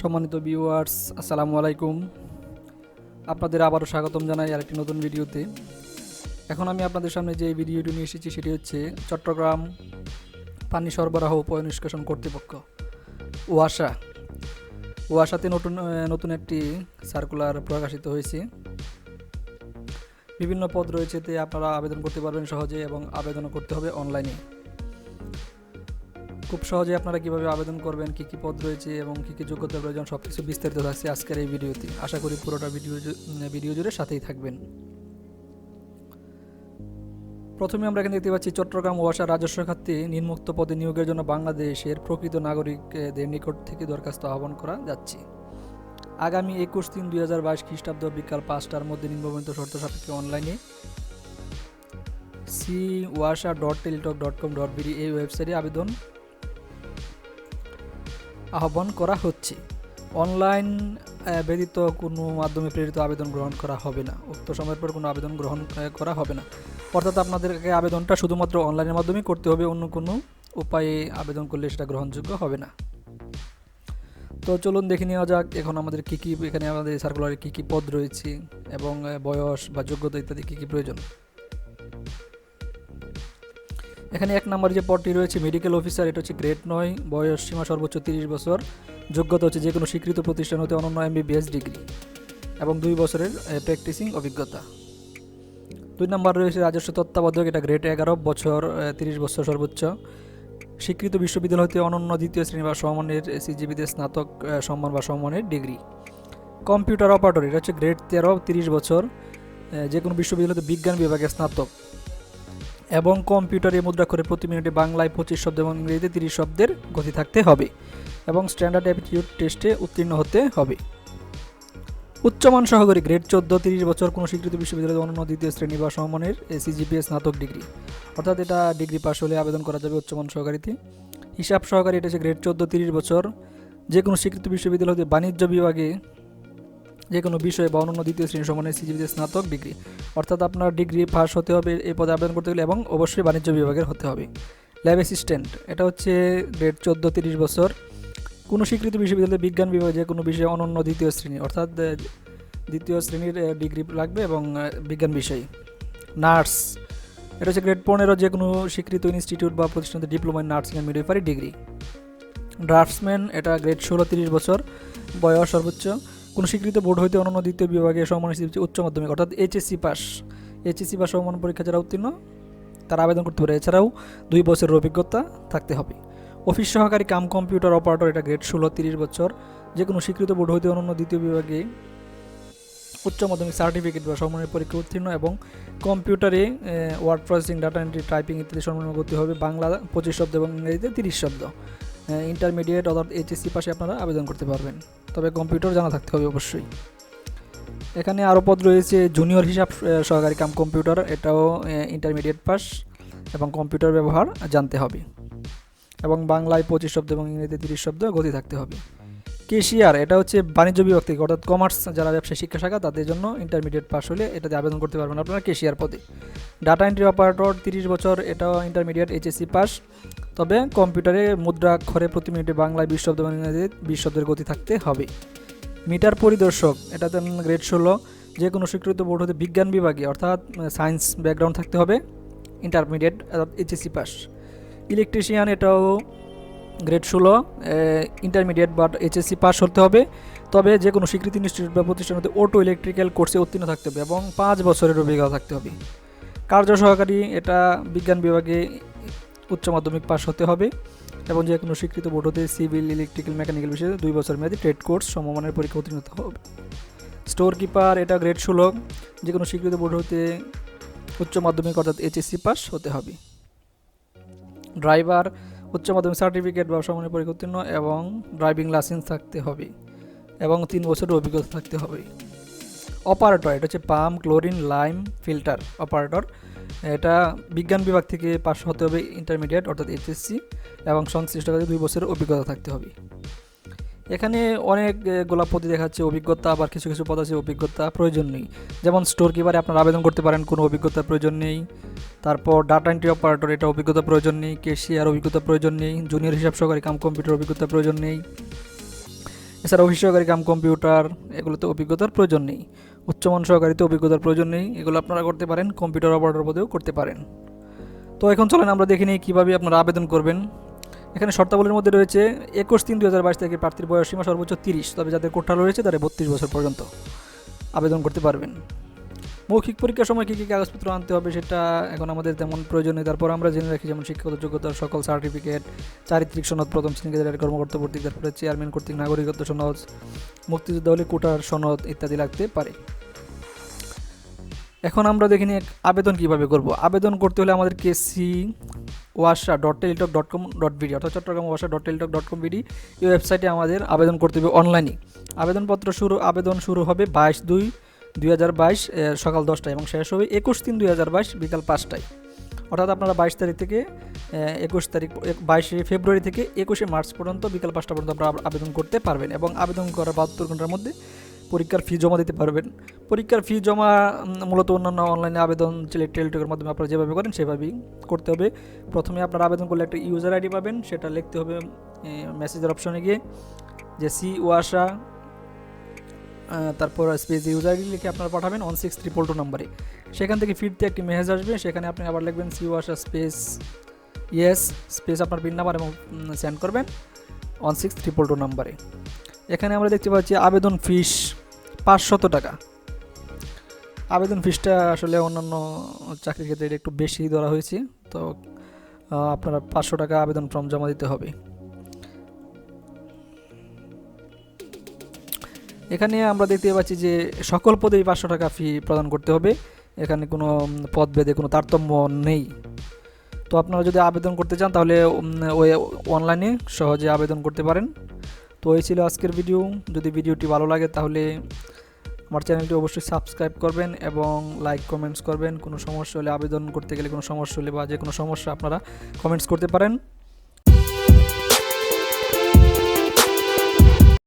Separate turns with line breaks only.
সম্মানিত ভিউয়ার্স আসসালামু আলাইকুম। আপনাদের আবারও স্বাগতম জানাই আরেকটি নতুন ভিডিওতে। এখন আমি আপনাদের সামনে যে ভিডিওটি নিয়ে এসেছি সেটি হচ্ছে চট্টগ্রাম পানি সরবরাহ ও পয়নিষ্কাশন কর্তৃপক্ষ, ওয়াসা। ওয়াসাতে নতুন নতুন একটি সার্কুলার প্রকাশিত হয়েছে। বিভিন্ন পদ রয়েছে তে আপনারা আবেদন করতে পারবেন সহজে এবং আবেদনও করতে হবে অনলাইনে খুব সহজে আপনারা কীভাবে আবেদন করবেন, কি কি পদ রয়েছে এবং কি কি যোগ্যতা প্রয়োজন সব কিছু বিস্তারিত থাকছে আজকের এই ভিডিওতে। আশা করি পুরোটা ভিডিও ভিডিও জুড়ে সাথেই থাকবেন। প্রথমে আমরা এখানে দেখতে পাচ্ছি চট্টগ্রাম ওয়াসা রাজস্ব খাতে নিম্মুক্ত পদে নিয়োগের জন্য বাংলাদেশের প্রকৃত নাগরিকদের নিকট থেকে দরখাস্ত আহ্বান করা যাচ্ছে। আগামী একুশ তিন দুই হাজার বাইশ খ্রিস্টাব্দ বিকাল পাঁচটার মধ্যে নিম্নবর্ণিত শর্ত সাপেক্ষে অনলাইনে সি ওয়াসা dot teletalk dot com dot BD এই ওয়েবসাইটে আবেদন আহ্বান করা হচ্ছে। অনলাইন ব্যতীত কোনো মাধ্যমে প্রেরিত আবেদন গ্রহণ করা হবে না। উক্ত সময়ের পর কোনো আবেদন গ্রহণ করা হবে না। অর্থাৎ আপনাদেরকে আবেদনটা শুধুমাত্র অনলাইনের মাধ্যমেই করতে হবে, অন্য কোনো উপায়ে আবেদন করলে সেটা গ্রহণযোগ্য হবে না। তো চলুন দেখে নেওয়া যাক, এখন আমাদের কী কী, এখানে আমাদের সার্কুলারে কী কী পদ রয়েছে এবং বয়স বা যোগ্যতা ইত্যাদি কী কী প্রয়োজন। এখানে এক নম্বরে যে পদটি রয়েছে মেডিকেল অফিসার এটা হচ্ছে গ্রেড নয়, বয়স সীমা সর্বোচ্চ তিরিশ বছর। যোগ্যতা হচ্ছে যে কোনো স্বীকৃত প্রতিষ্ঠান হতে অনন্য এমবিবিএস ডিগ্রি এবং দুই বছরের প্র্যাকটিসিং অভিজ্ঞতা। দুই নম্বর রয়েছে রাজস্ব তত্ত্বাবধায়ক, এটা গ্রেড এগারো, বছর তিরিশ বছর সর্বোচ্চ। স্বীকৃত বিশ্ববিদ্যালয় হতে অনন্য দ্বিতীয় শ্রেণি বা সমমানের সিজিবিতে স্নাতক সম্মান বা সমমানের ডিগ্রি। কম্পিউটার অপারেটর, এটা হচ্ছে গ্রেড তেরো, তিরিশ বছর যে কোনো বিশ্ববিদ্যালয়তে বিজ্ঞান বিভাগে স্নাতক। এবং কম্পিউটারে মুদ্রাক্ষরে প্রতি মিনিটে বাংলায় পঁচিশ শব্দ এবং ইংরেজিতে তিরিশ শব্দের গতি থাকতে হবে এবং স্ট্যান্ডার্ড অ্যাপটিটিউড টেস্টে উত্তীর্ণ হতে হবে। উচ্চমান সহকারী গ্রেড চোদ্দ, তিরিশ বছর, কোনো স্বীকৃত বিশ্ববিদ্যালয়ের অন্য দ্বিতীয় শ্রেণি বা সমমানের এসিজিপিএস স্নাতক ডিগ্রি। অর্থাৎ এটা ডিগ্রি পাস হলে আবেদন করা যাবে উচ্চমান সহকারীতে। হিসাব সহকারী এটা হচ্ছে গ্রেড চোদ্দ, তিরিশ বছর। যে কোনো স্বীকৃত বিশ্ববিদ্যালয় হতে বাণিজ্য বিভাগে যে কোনো বিষয়ে বা অন্যান্য দ্বিতীয় শ্রেণি সমানের সিজিপিতে স্নাতক ডিগ্রি, অর্থাৎ আপনার ডিগ্রি পাস হতে হবে এই পদে আবেদন করতে গেলে এবং অবশ্যই বাণিজ্য বিভাগের হতে হবে। ল্যাব অ্যাসিস্ট্যান্ট এটা হচ্ছে গ্রেড চোদ্দ তিরিশ বছর। কোনো স্বীকৃত বিশ্ববিদ্যালয়ে বিজ্ঞান বিভাগে যে কোনো বিষয়ে অনন্য দ্বিতীয় শ্রেণি, অর্থাৎ দ্বিতীয় শ্রেণির ডিগ্রি লাগবে এবং বিজ্ঞান বিষয়। নার্স, এটা হচ্ছে গ্রেড পনেরো যে কোনো স্বীকৃত ইনস্টিটিউট বা প্রতিষ্ঠানতে diploma in nursing and midwifery degree draftsman এটা গ্রেড ষোলো তিরিশ বছর, বয়স সর্বোচ্চ। কোনো স্বীকৃত বোর্ড হইতে অনন্য দ্বিতীয় বিভাগে সমান উচ্চ মাধ্যমিক, অর্থাৎ এইচএসসি পাস। এইচএসসি বা সমান পরীক্ষা যারা উত্তীর্ণ, তারা আবেদন করতে পারে। এছাড়াও দুই বছরের অভিজ্ঞতা থাকতে হবে। অফিস সহকারী কাম কম্পিউটার অপারেটর, এটা গ্রেড ষোলো, তিরিশ বছর। যে কোনো স্বীকৃত বোর্ড হইতে অনন্য দ্বিতীয় বিভাগে উচ্চ মাধ্যমিক সার্টিফিকেট বা সমমানের পরীক্ষা উত্তীর্ণ এবং কম্পিউটারে word processing data entry typing ইত্যাদি সমন্বয় করতে হবে। বাংলা পঁচিশ শব্দ এবং ইংরেজিতে তিরিশ শব্দ। ইন্টারমিডিয়েট অর্থাৎ এইচএসসি পাশে আপনারা আবেদন করতে পারবেন। তবে কম্পিউটার জানা থাকতে হবে অবশ্যই। এখানে আরও পদ রয়েছে জুনিয়র হিসাব সহকারী কাম কম্পিউটার এটাও ইন্টারমিডিয়েট পাস এবং কম্পিউটার ব্যবহার জানতে হবে। এবং বাংলায় পঁচিশ শব্দ এবং ইংরেজিতে তিরিশ শব্দ গতি থাকতে হবে। কেশিয়ার এটা হচ্ছে বাণিজ্য বিভাগ থেকে, অর্থাৎ কমার্স যারা ব্যবসায়ী শিক্ষা শাখা, তাদের জন্য ইন্টারমিডিয়েট পাস হলে এটাতে আবেদন করতে পারবেন আপনারা কেশিয়ার পদে। ডাটা এন্ট্রি অপারেটর তিরিশ বছর, এটাও ইন্টারমিডিয়েট এইচএসসি পাস তবে কম্পিউটারে মুদ্রাক্ষরে প্রতি মিনিটে বাংলায় বিশ শব্দ এবং ইংরেজিতে বিশ শব্দের গতি থাকতে হবে। মিটার পরিদর্শক এটাতে গ্রেড ষোলো যে কোনো স্বীকৃত বোর্ড হতে বিজ্ঞান বিভাগে, অর্থাৎ সায়েন্স ব্যাকগ্রাউন্ড থাকতে হবে, ইন্টারমিডিয়েট এইচএসসি পাস। ইলেকট্রিশিয়ান, এটাও গ্রেড ষোলো ইন্টারমিডিয়েট বা এইচএসসি পাস হতে হবে, তবে যে কোনো স্বীকৃতি ইনস্টিটিউট বা প্রতিষ্ঠান হতে অটো ইলেকট্রিক্যাল কোর্সে উত্তীর্ণ থাকতে হবে এবং পাঁচ বছরের অভিজ্ঞতা থাকতে হবে। কার্য সহকারী, এটা বিজ্ঞান বিভাগে উচ্চ মাধ্যমিক পাশ হতে হবে এবং যে কোনো স্বীকৃত বোর্ড হতে সিভিল, ইলেকট্রিক্যাল, মেকানিক্যাল বিষয়ে দুই বছর মেয়াদী ট্রেড কোর্স সমমানের পরীক্ষা উত্তীর্ণ হবে। স্টোর কিপার, এটা গ্রেড ষোলো। যে কোনো স্বীকৃত বোর্ড হতে উচ্চ মাধ্যমিক অর্থাৎ এইচএসসি পাস হতে হবে। ড্রাইভার, উচ্চ মাধ্যমিক সার্টিফিকেট বা সমমানের পরীক্ষা উত্তীর্ণ এবং ড্রাইভিং লাইসেন্স থাকতে হবে এবং তিন বছরের অভিজ্ঞতা থাকতে হবে। অপারেটর, এটা হচ্ছে pump, chlorine, lime, filter, operator. এটা বিজ্ঞান বিভাগ থেকে পাশ হতে হবে ইন্টারমিডিয়েট অর্থাৎ এইচএসসি এবং সংশ্লিষ্ট কাজে দুই বছরের অভিজ্ঞতা থাকতে হবে। এখানে অনেক এ, গোলাপ পদে দেখাচ্ছে অভিজ্ঞতা আবার কিছু কিছু পদ আছে অভিজ্ঞতা প্রয়োজন নেই। যেমন স্টোর কিপারে আপনারা আবেদন করতে পারেন কোনো অভিজ্ঞতার প্রয়োজন নেই। তারপর ডাটা এন্ট্রি অপারেটর এটা অভিজ্ঞতা প্রয়োজন নেই। কেশিয়ার অভিজ্ঞতা প্রয়োজন নেই। জুনিয়র হিসাব সহকারী কাম কম্পিউটার অভিজ্ঞতা প্রয়োজন নেই। এছাড়া অফিস সহকারী কাম কম্পিউটার এগুলোতে অভিজ্ঞতার প্রয়োজন নেই। উচ্চমান সহকারীতে অভিজ্ঞতার প্রয়োজন নেই, এগুলো আপনারা করতে পারেন কম্পিউটার অপারেটর পদেও করতে পারেন। তো এখন চলেন আমরা দেখে নিই কীভাবে আপনারা আবেদন করবেন। এখানে শর্তাবলীর মধ্যে রয়েছে একুশ তিন দু হাজার বাইশ থেকে প্রার্থীর বয়স সীমা সর্বোচ্চ তিরিশ, তবে যাদের কোঠাল রয়েছে তারা বত্রিশ বছর পর্যন্ত আবেদন করতে পারবেন। মৌখিক পরীক্ষার সময় কী কী কাগজপত্র আনতে হবে সেটা এখন আমাদের তেমন প্রয়োজন নেই। তারপর আমরা জেনে রাখি যেমন শিক্ষাগত যোগ্যতার সকল সার্টিফিকেট, চারিত্রিক সনদ, প্রথম শ্রেণি গেজেটের কর্মকর্তা কর্তৃক তারপরে চেয়ারম্যান কর্তৃক নাগরিকত্ব সনদ মুক্তিযুদ্ধ হলে কোটার সনদ ইত্যাদি লাগতে পারে। এখন আমরা দেখে নিই আবেদন কীভাবে করব। আবেদন করতে হলে আমাদেরকে সি ওয়াসা dot Teletalk dot com dot BD, অর্থাৎ চট্টগ্রাম ওয়াসা dot Teletalk dot com BD, এই ওয়েবসাইটে আমাদের আবেদন করতে হবে অনলাইনে। আবেদনপত্র শুরু, আবেদন শুরু হবে বাইশ দুই দুই হাজার বাইশ সকাল দশটায় এবং শেষ হবে একুশ তিন দুই বিকাল পাঁচটায়। অর্থাৎ আপনারা বাইশ তারিখ থেকে একুশ তারিখ বাইশে ফেব্রুয়ারি থেকে একুশে মার্চ পর্যন্ত বিকাল পাঁচটা পর্যন্ত আপনারা আবেদন করতে পারবেন এবং আবেদন করার বাহাত্তর ঘণ্টার মধ্যে পরীক্ষার ফি জমা দিতে পারবেন। পরীক্ষার ফি জমা মূলত অন্যান্য অনলাইনে আবেদন টেলিটকের মাধ্যমে আপনারা যেভাবে করেন সেভাবেই করতে হবে। প্রথমে আপনারা আবেদন করলে একটা ইউজার আইডি পাবেন, সেটা লিখতে হবে মেসেজের অপশনে গিয়ে, যে সি ওয়াসা তারপর স্পেস ইউজার আইডি লিখে আপনারা পাঠাবেন ওয়ান সিক্স ট্রিপল টু নাম্বারে সেখান থেকে ফিরতে একটি মেসেজ আসবে, সেখানে আপনি আবার লিখবেন সি ওয়াসা স্পেস ইয়েস স্পেস আপনার পিন নাম্বার এবং সেন্ড করবেন ওয়ান সিক্স ট্রিপল টু নাম্বারে এখানে আমরা দেখতে পাচ্ছি আবেদন ফিস পাঁচশত টাকা। আবেদন ফিসটা আসলে অন্যান্য চাকরির ক্ষেত্রে একটু বেশি ধরা হয়েছে, তো আপনারা পাঁচশো টাকা আবেদন ফর্ম জমা দিতে হবে। এখানে আমরা দেখতে পাচ্ছি যে সকল পদেই পাঁচশো টাকা ফি প্রদান করতে হবে। এখানে কোনো উম, পদ ভেদে কোনো তারতম্য নেই। তো আপনারা যদি আবেদন করতে চান তাহলে ওই অনলাইনে সহজে আবেদন করতে পারেন। তো এই ছিল আজকের ভিডিও যদি ভিডিওটি ভালো লাগে তাহলে আমার চ্যানেলটি অবশ্যই সাবস্ক্রাইব করবেন এবং লাইক কমেন্টস করবেন। কোনো সমস্যা হলে আবেদন করতে গেলে কোনো সমস্যা হলে বা যে কোনো সমস্যা আপনারা কমেন্টস করতে পারেন।